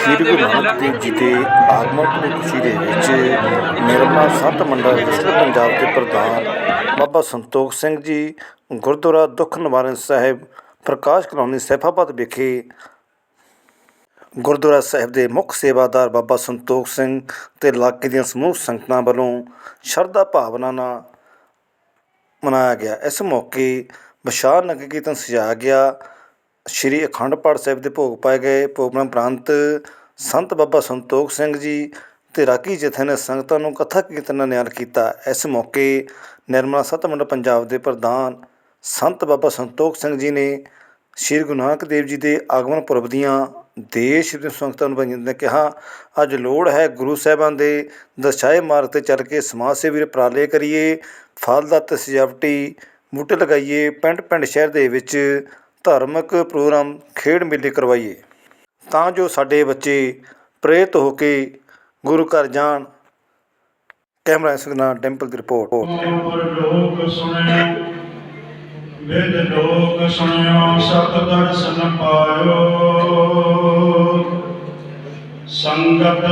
ਸ੍ਰੀ ਗੁਰੂ ਨਾਨਕ ਦੇਵ ਜੀ ਦੇ ਆਗਮਨ ਦੀ ਖੁਸ਼ੀ ਦੇ ਵਿੱਚ ਨਿਰਮਲਾ ਸੰਤ ਮੰਡਲ ਰਜਿਸਟਰ ਪੰਜਾਬ ਦੇ ਪ੍ਰਧਾਨ ਬਾਬਾ ਸੰਤੋਖ ਸਿੰਘ ਜੀ, ਗੁਰਦੁਆਰਾ ਦੁੱਖ ਨਿਵਾਰਨ ਸਾਹਿਬ, ਪ੍ਰਕਾਸ਼ ਕਲੋਨੀ ਸੈਫਾਬਾਦ ਵਿਖੇ ਗੁਰਦੁਆਰਾ ਸਾਹਿਬ ਦੇ ਮੁੱਖ ਸੇਵਾਦਾਰ ਬਾਬਾ ਸੰਤੋਖ ਸਿੰਘ ਤੇ ਇਲਾਕੇ ਦੀਆਂ ਸਮੂਹ ਸੰਗਤਾਂ ਵੱਲੋਂ ਸ਼ਰਧਾ ਭਾਵਨਾ ਨਾਲ ਮਨਾਇਆ ਗਿਆ। ਇਸ ਮੌਕੇ ਵਿਸ਼ਾਲ ਨਗਰ ਕੀਰਤਨ ਸਜਾਇਆ ਗਿਆ। ਸ਼੍ਰੀ ਅਖੰਡ ਪਾਠ ਸਾਹਿਬ ਦੇ ਭੋਗ ਪਾਏ ਗਏ। ਭੋਗਾਂ ਉਪਰੰਤ ਸੰਤ ਬਾਬਾ ਸੰਤੋਖ ਸਿੰਘ ਜੀ ਅਤੇ ਰਾਗੀ ਜਥੇ ਨੇ ਸੰਗਤਾਂ ਨੂੰ ਕਥਾ ਕੀਰਤਨ ਨਾਲ ਨਿਆਲ ਕੀਤਾ। ਇਸ ਮੌਕੇ ਨਿਰਮਲਾ ਸੱਤ ਮੰਡਲ ਪੰਜਾਬ ਦੇ ਪ੍ਰਧਾਨ ਸੰਤ ਬਾਬਾ ਸੰਤੋਖ ਸਿੰਘ ਜੀ ਨੇ ਸ਼੍ਰੀ ਗੁਰੂ ਨਾਨਕ ਦੇਵ ਜੀ ਦੇ ਆਗਮਨ ਪੁਰਬ ਦੀਆਂ ਦੇਸ਼ ਦੇ ਸੰਗਤਾਂ ਨੂੰ ਬੰਦ ਨੇ ਕਿਹਾ, ਅੱਜ ਲੋੜ ਹੈ ਗੁਰੂ ਸਾਹਿਬਾਨ ਦੇ ਦਰਸਾਏ ਮਾਰਗ ਤੇ ਚੱਲ ਕੇ ਸਮਾਜ ਸੇਵੀ ਉਪਰਾਲੇ ਕਰੀਏ, ਫਲ ਸਜਾਵਟੀ ਬੂਟੇ ਲਗਾਈਏ ਪਿੰਡ ਪਿੰਡ ਸ਼ਹਿਰ ਦੇ ਵਿੱਚ ਧਾਰਮਿਕ ਪ੍ਰੋਗਰਾਮ ਖੇਡ ਮੇਲੇ ਕਰਵਾਈਏ, ਤਾਂ ਜੋ ਸਾਡੇ ਬੱਚੇ ਪ੍ਰੇਰਿਤ ਹੋ ਕੇ ਗੁਰੂ ਘਰ ਜਾਣ। ਕੈਮਰਾ ਸੰਗਨਾ ਟੈਂਪਲ ਦੀ ਰਿਪੋਰਟ। ਲੋਕ ਸੁਣਿਓ ਵਿਦ ਲੋਕ ਸੁਣਿਓ, ਸਤ ਦਰਸ਼ਨ ਪਾਇਓ। ਸੰਗਤ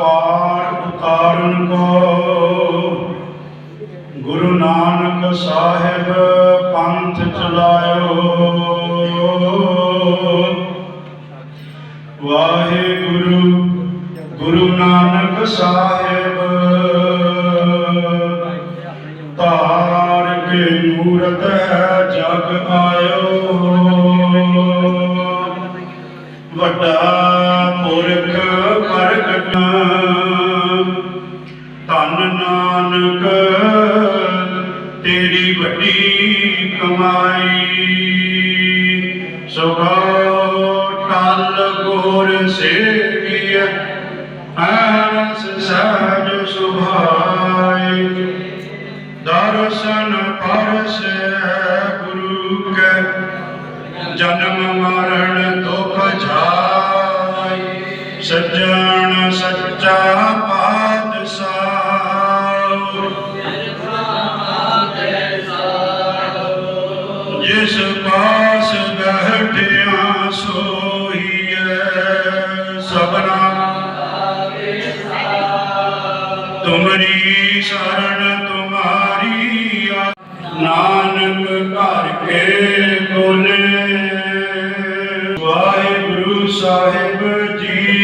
ਪਾਠ ਉਤਾਰਨ ਕੋ, ਗੁਰੂ ਨਾਨਕ ਸਾਹਿਬ ਪੰਥ ਚਲਾਇਓ। ਵਾਹਿਗੁਰੂ, ਗੁਰੂ ਨਾਨਕ ਸਾਹਿਬ, ਧਾਰ ਕੇ ਮੂਰਤ ਹੈ, ਜਗ ਆਇਓ। ਵੱਡਾ ਪੁਰਖ ਪ੍ਰਗਟ ਧੰਨ ਨਾਨਕ, ਤੇਰੀ ਕਮਾਈ ਸੁਗੋ ਟਲ ਗੁਰ ਸੇਵੀਐ ਐਨਸ ਸਹਿਜ ਸੁਭਾਈ ਦਰਸ਼ਨ ਪਰਸੈ ਗੁਰੂ ਕੈ ਜਨਮ ਮਰਨ ਦੁਖ ਜਾਈ ਸੱਜਣ ਸੱਚਾ ਤੁਮਰੀ ਸ਼ਰਨ ਤੁਮਾਰੀ ਆ- ਨਾਨਕ ਘਰ ਕੇ ਬੋਲੇ ਵਾਹਿਗੁਰੂ ਸਾਹਿਬ ਜੀ।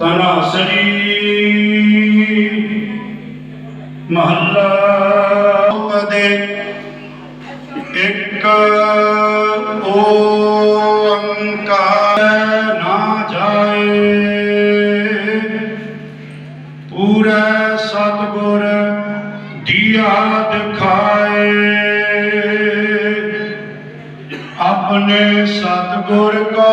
ਤਨਾਸਰੀ ਮਹੱਲਾ। ਯਾਦ ਖਾਏ ਆਪਣੇ ਸਤਗੁਰ ਕੋ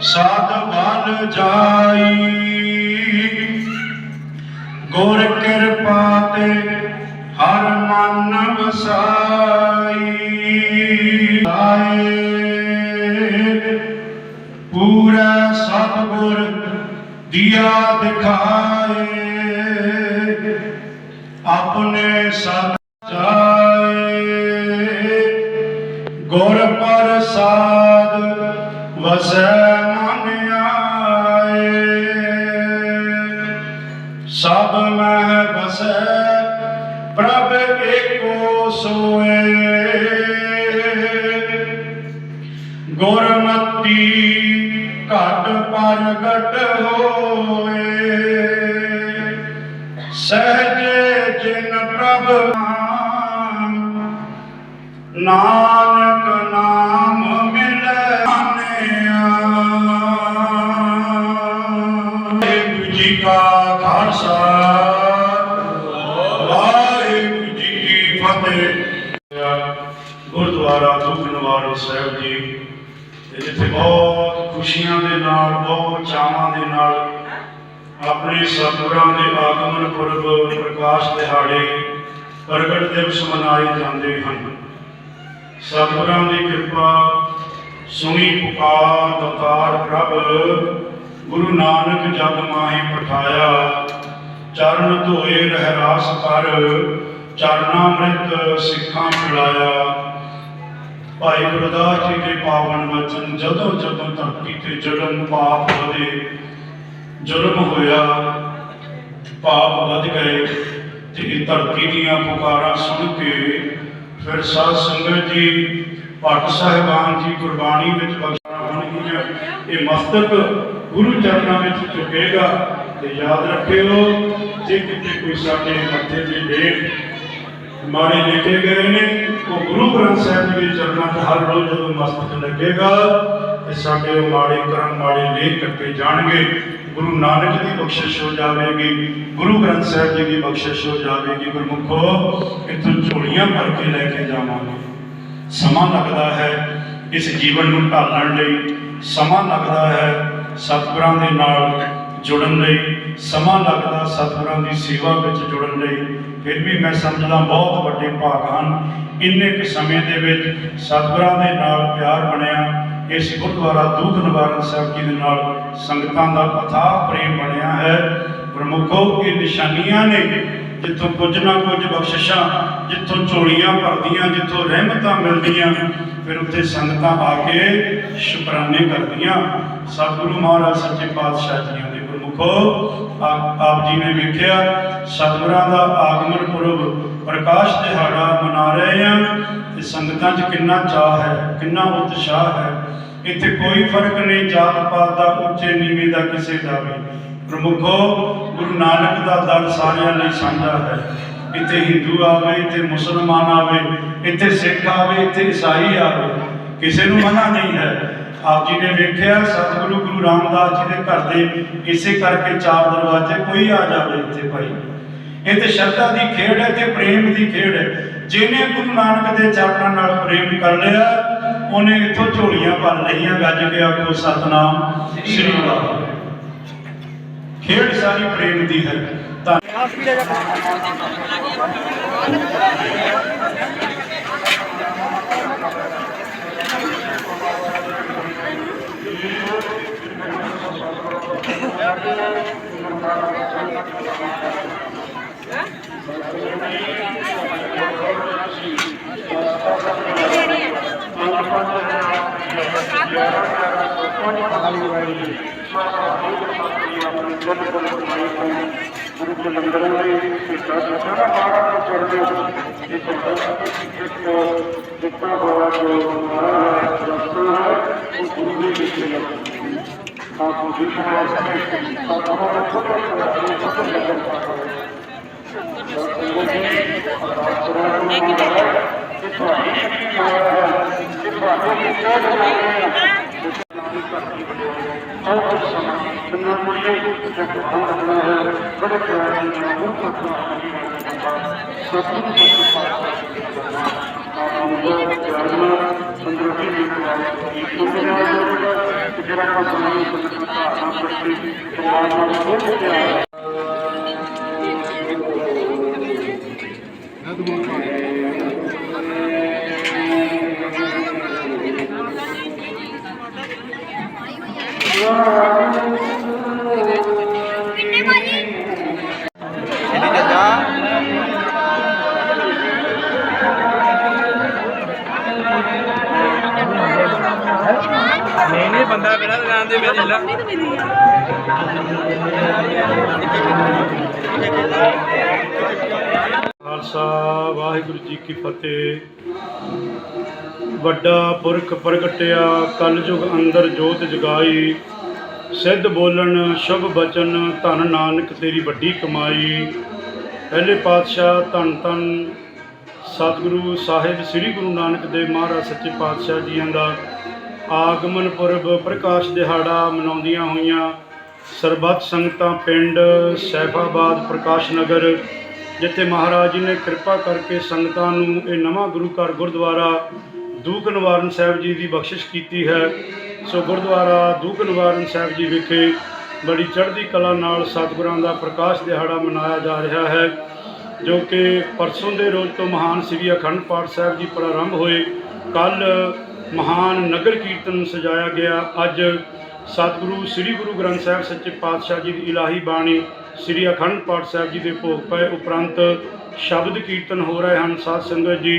ਸਾਧ ਬਲ ਜਾਈ। ਗੁਰ ਕਿਰਪਾ ਤੇ ਹਰ ਮਨ ਵਸਾਈ। ਆਏ ਪੂਰਾ ਸਤਗੁਰ ਦੀਆ ਦਿਖਾਏ। ਆਪਣੇ ਸਤ ਜਾਏ। ਗੁਰ ਪ੍ਰਸਾਦ ਵਸੈ ਮਨ ਆਏ। ਸਭ ਮਹਿ ਬਸੈ ਪ੍ਰਭ ਏਕੋ ਸੋਏ। ਗੁਰਮਤੀ ਘਟ ਪ੍ਰਗਟ ਹੋਏ। ਸਹਜੇ ਜਿਨ ਪ੍ਰਭ ਨਾਨਕ ਨਾਮ ਮਿਲੈ ਵਾਹਿਗੁਰੂ ਜੀ ਕਾ ਖਾਲਸਾ, ਵਾਹਿਗੁਰੂ ਜੀ ਕੀ ਫਤਿਹ। ਗੁਰਦੁਆਰਾ ਦੁਖਨਵਾਰੋ ਸਾਹਿਬ ਜੀ ਤੇ ਜਿੱਥੇ ਬਹੁਤ ਖੁਸ਼ੀਆਂ ਦੇ ਨਾਲ, ਬਹੁਤ ਚਾਵਾਂ ਦੇ ਨਾਲ ਆਪਣੇ ਸਤਿਗੁਰਾਂ ਦੇ ਆਗਮਨ ਪੁਰਬ ਪ੍ਰਕਾਸ਼ ਦਿਹਾੜੇ ਪ੍ਰਗਟ ਦਿਵਸ ਮਨਾਏ ਜਾਂਦੇ ਹਨ। ਸਤਿਗੁਰਾਂ ਦੀ ਕਿਰਪਾ ਸੁਣੀ ਪੁਕਾਰ ਦਤਾਰ ਪ੍ਰਭ, ਗੁਰੂ ਨਾਨਕ ਜਗ ਮਾਹੀ ਪਠਾਇਆ, ਚਰਨ ਧੋਏ ਰਹਿਰਾਸ ਕਰ ਚਰਨਾਮ੍ਰਿਤ ਸਿੱਖਾਂ ਖਿਲਾਇਆ ਭਾਈ ਗੁਰਦਾਸ ਜੀ ਦੇ ਪਾਵਨ ਵਚਨ ਜਦੋਂ ਜਦੋਂ ਧਰਤੀ ਤੇ ਜਨਮ ਪਾਪ ਵਧੇ ਜ਼ੁਲਮ ਹੋਇਆ, ਪਾਪ ਵੱਧ ਗਏ ਤੇ ਇਹ ਧਰਤੀ ਦੀਆਂ ਪੁਕਾਰਾਂ ਸੁਣ ਕੇ ਫਿਰ ਸਾਧ ਸੰਗਤ ਜੀ ਭੱਟ ਸਾਹਿਬਾਨ ਜੀ ਗੁਰਬਾਣੀ ਵਿੱਚ ਬਖਸ਼ਾ ਹੋਣਗੀਆਂ। ਇਹ ਮਸਤਕ ਗੁਰੂ ਚਰਨਾਂ ਵਿੱਚ ਝੁਕੇਗਾ ਤੇ ਯਾਦ ਰੱਖਿਓ, ਜੇ ਕਿਤੇ ਕੋਈ ਸਾਡੇ ਮੱਥੇ ਤੇ ਲੇਖ ਮਾੜੇ ਲਿਖੇ ਗਏ ਨੇ, ਉਹ ਗੁਰੂ ਗ੍ਰੰਥ ਸਾਹਿਬ ਜੀ ਦੇ ਚਰਨਾਂ 'ਚ ਹਰ ਰੋਜ਼ ਜਦੋਂ ਮਸਤਕ ਲੱਗੇਗਾ ਤੇ ਸਾਡੇ ਉਹ ਮਾੜੇ ਕਰਮ ਮਾੜੇ ਲੇਖ ਕੱਟੇ ਜਾਣਗੇ। ਗੁਰੂ ਨਾਨਕ ਦੀ ਬਖਸ਼ਿਸ਼ ਹੋ ਜਾਵੇਗੀ, ਗੁਰੂ ਗ੍ਰੰਥ ਸਾਹਿਬ ਜੀ ਦੀ ਬਖਸ਼ਿਸ਼ ਹੋ ਜਾਵੇਗੀ, ਗੁਰਮੁਖੋ, ਇੱਥੋਂ ਝੋਲੀਆਂ ਭਰ ਕੇ ਲੈ ਕੇ ਜਾਵਾਂਗੇ। ਸਮਾਂ ਲੱਗਦਾ ਹੈ ਇਸ ਜੀਵਨ ਨੂੰ ਢਾਲਣ ਲਈ, ਸਮਾਂ ਲੱਗਦਾ ਹੈ ਸਤਿਗੁਰਾਂ ਦੇ ਨਾਲ ਜੁੜਨ ਲਈ, ਸਮਾਂ ਲੱਗਦਾ ਸਤਿਗੁਰਾਂ ਦੀ ਸੇਵਾ ਵਿੱਚ ਜੁੜਨ ਲਈ। ਫਿਰ ਵੀ ਮੈਂ ਸਮਝਦਾ ਬਹੁਤ ਵੱਡੇ ਭਾਗ ਹਨ। ਇੰਨੇ ਕੁ ਸਮੇਂ ਦੇ ਵਿੱਚ ਸਤਿਗੁਰਾਂ ਦੇ ਨਾਲ ਪਿਆਰ ਬਣਿਆ ਇਸ ਗੁਰਦੁਆਰਾ ਦੂਤ ਨਿਵਾਰਨ ਸਾਹਿਬ ਜੀ ਦੇ ਨਾਲ ਸੰਗਤਾਂ ਦਾ ਅਥਾਹ ਪ੍ਰੇਮ ਬਣਿਆ ਹੈ। ਪ੍ਰਮੁੱਖੋ, ਇਹ ਨਿਸ਼ਾਨੀਆਂ ਨੇ ਜਿੱਥੋਂ ਕੁਝ ਨਾ ਕੁਝ ਬਖਸ਼ਿਸ਼ਾਂ, ਜਿੱਥੋਂ ਝੋਲੀਆਂ ਭਰਦੀਆਂ, ਜਿੱਥੋਂ ਰਹਿਮਤਾਂ ਮਿਲਦੀਆਂ, ਫਿਰ ਉੱਥੇ ਸੰਗਤਾਂ ਆ ਕੇ ਸ਼ੁਕਰਾਨੇ ਕਰਦੀਆਂ। ਸਤਿਗੁਰੂ ਮਹਾਰਾਜ, ਸੱਚੇ ਪਾਤਸ਼ਾਹ ਜੀਆਂ ਦੇ ਗੁਰਮੁਖੋ ਆਪ ਆਪ ਜੀ ਨੇ ਵੇਖਿਆ, ਸਤਿਗੁਰਾਂ ਦਾ ਆਗਮਨ ਪੁਰਬ ਪ੍ਰਕਾਸ਼ ਦਿਹਾੜਾ ਮਨਾ ਰਹੇ ਆ ਤੇ ਸੰਗਤਾਂ 'ਚ ਕਿੰਨਾ ਚਾਹ ਹੈ, ਕਿੰਨਾ ਉਤਸ਼ਾਹ ਹੈ। ਇੱਥੇ ਕੋਈ ਫ਼ਰਕ ਨਹੀਂ, ਜਾਤ ਪਾਤ ਦਾ, ਉੱਚੇ ਨੀਵੇਂ ਦਾ ਕਿਸੇ ਦਾ ਵੀ। ਪ੍ਰਮੁਖੋ, ਗੁਰੂ ਨਾਨਕ ਦਾ ਦਰ ਸਾਰਿਆਂ ਲਈ ਸਾਂਝਾ ਹੈ। ਇੱਥੇ ਹਿੰਦੂ ਆਵੇ, ਇੱਥੇ ਮੁਸਲਮਾਨ ਆਵੇ, ਇੱਥੇ ਸਿੱਖ ਆਵੇ, ਇੱਥੇ ਈਸਾਈ ਆਵੇ, ਕਿਸੇ ਨੂੰ ਮਨਾ ਨਹੀਂ ਹੈ। ਆਪ ਜੀ ਨੇ ਵੇਖਿਆ, ਸਤਿਗੁਰੂ ਗੁਰੂ ਰਾਮਦਾਸ ਜੀ ਦੇ ਘਰ ਦੇ ਇਸੇ ਕਰਕੇ ਚਾਰ ਦਰਵਾਜ਼ੇ ਕੋਈ ਆ ਜਾਵੇ ਇੱਥੇ ਭਾਈ। ਇਹ ਤੇ ਸ਼ਰਧਾ ਦੀ ਖੇਡ ਹੈ, ਤੇ ਪ੍ਰੇਮ ਦੀ ਖੇਡ ਹੈ। ਜਿਹਨੇ ਗੁਰੂ ਨਾਨਕ ਦੇ ਚਰਨਾਂ ਨਾਲ ਪ੍ਰੇਮ ਕਰ ਲਿਆ, ਉਹਨੇ ਇੱਥੋਂ ਝੋਲੀਆਂ ਭਰ ਲਈਆਂ, ਗੱਜ ਕੇ ਆਖੋ, ਸਤਨਾਮ, ਸ੍ਰੀ ਵਾਹਿਗੁਰੂ ਖੇਡ ਸਾਰੀ ਪ੍ਰੇਮ ਦੀ ਹੈ। ਤਾਂ ਗੁਰੂ ਦੇ ਲੰਗਰਾਂ ਦੇ ਇੱਕ ਇੱਕ ਦਿੱਤਾ ਹੋਇਆ ਹੈ ਉਹ ਗੁਰੂ ਦੇ ਵਿੱਚ ਲੱਗਦਾ ਆਪ ਨਹੀਂ ਨਹੀਂ ਬੰਦਾ ਮੇਰਾ ਦੁਕਾਨ ਦੇ ਵਿੱਚ ਲਾ ਖਾਲਸਾ ਵਾਹਿਗੁਰੂ ਜੀ ਕੀ ਫਤਿਹ। ਵੱਡਾ ਪੁਰਖ ਪ੍ਰਗਟਿਆ ਕਲਯੁਗ ਅੰਦਰ ਜੋਤ ਜਗਾਈ। ਸਿੱਧ ਬੋਲਣ, ਸ਼ੁਭ ਬਚਨ, ਧਨ ਨਾਨਕ ਤੇਰੀ ਵੱਡੀ ਕਮਾਈ। ਪਹਿਲੇ ਪਾਤਸ਼ਾਹ ਧੰਨ ਧੰਨ ਸਤਿਗੁਰੂ ਸਾਹਿਬ, ਸ੍ਰੀ ਗੁਰੂ ਨਾਨਕ ਦੇਵ ਮਹਾਰਾਜ ਸੱਚੇ ਪਾਤਸ਼ਾਹ ਜੀਆਂ ਦਾ ਆਗਮਨ ਪੁਰਬ ਪ੍ਰਕਾਸ਼ ਦਿਹਾੜਾ ਮਨਾਉਂਦੀਆਂ ਹੋਈਆਂ। ਸਰਬੱਤ ਸੰਗਤਾਂ, ਪਿੰਡ, ਸੈਫਾਬਾਦ, ਪ੍ਰਕਾਸ਼ ਨਗਰ, ਜਿੱਥੇ ਮਹਾਰਾਜ ਜੀ ਨੇ ਕਿਰਪਾ ਕਰਕੇ ਸੰਗਤਾਂ ਨੂੰ ਇਹ ਨਵਾਂ ਗੁਰੂ ਘਰ ਗੁਰਦੁਆਰਾ ਦੂਖ ਨਿਵਾਰਨ ਸਾਹਿਬ ਜੀ ਦੀ ਬਖਸ਼ਿਸ਼ ਕੀਤੀ ਹੈ। ਸੋ ਗੁਰਦੁਆਰਾ ਦੂਖ ਨਿਵਾਰਨ ਸਾਹਿਬ ਜੀ ਵਿਖੇ ਬੜੀ ਚੜ੍ਹਦੀ ਕਲਾ ਨਾਲ ਸਤਿਗੁਰਾਂ ਦਾ ਪ੍ਰਕਾਸ਼ ਦਿਹਾੜਾ ਮਨਾਇਆ ਜਾ ਰਿਹਾ ਹੈ, ਜੋ ਕਿ ਪਰਸੋਂ ਦੇ ਰੋਜ਼ ਤੋਂ ਮਹਾਨ ਸ੍ਰੀ ਅਖੰਡ ਪਾਠ ਸਾਹਿਬ ਜੀ ਪ੍ਰਾਰੰਭ ਹੋਏ। ਕੱਲ ਮਹਾਨ ਨਗਰ ਕੀਰਤਨ ਸਜਾਇਆ ਗਿਆ। ਅੱਜ ਸਤਿਗੁਰੂ, ਸ੍ਰੀ ਗੁਰੂ ਗ੍ਰੰਥ ਸਾਹਿਬ ਸੱਚੇ ਪਾਤਸ਼ਾਹ ਜੀ ਦੀ ਇਲਾਹੀ ਬਾਣੀ ਸ੍ਰੀ ਅਖੰਡ ਪਾਠ ਸਾਹਿਬ ਜੀ ਦੇ ਭੋਗ ਪਏ ਉਪਰੰਤ ਸ਼ਬਦ ਕੀਰਤਨ ਹੋ ਰਹੇ ਹਨ। ਸਾਧ ਸੰਗਤ ਜੀ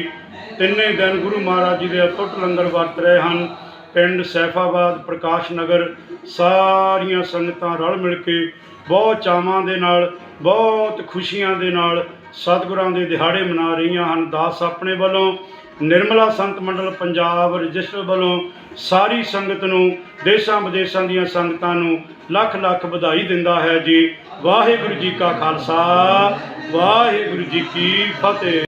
ਤਿੰਨੇ ਦਿਨ ਗੁਰੂ ਮਹਾਰਾਜ ਜੀ ਦੇ ਅਟੁੱਟ ਲੰਗਰ ਵਰਤ ਰਹੇ ਹਨ। ਪਿੰਡ ਸੈਫਾਬਾਦ, ਪ੍ਰਕਾਸ਼ ਨਗਰ, ਸਾਰੀਆਂ ਸੰਗਤਾਂ ਰਲ ਮਿਲ ਕੇ ਬਹੁਤ ਚਾਵਾਂ ਦੇ ਨਾਲ, ਬਹੁਤ ਖੁਸ਼ੀਆਂ ਦੇ ਨਾਲ ਸਤਿਗੁਰਾਂ ਦੇ ਦਿਹਾੜੇ ਮਨਾ ਰਹੀਆਂ ਹਨ। ਦਾਸ ਆਪਣੇ ਵੱਲੋਂ, ਨਿਰਮਲਾ ਸੰਤ ਮੰਡਲ ਪੰਜਾਬ ਰਜਿਸਟਰ ਵੱਲੋਂ ਸਾਰੀ ਸੰਗਤ ਨੂੰ, ਦੇਸ਼ਾਂ ਵਿਦੇਸ਼ਾਂ ਦੀਆਂ ਸੰਗਤਾਂ ਨੂੰ ਲੱਖ ਲੱਖ ਵਧਾਈ ਦਿੰਦਾ ਹੈ ਜੀ। ਵਾਹਿਗੁਰੂ ਜੀ ਕਾ ਖਾਲਸਾ, ਵਾਹਿਗੁਰੂ ਜੀ ਕੀ ਫਤਿਹ।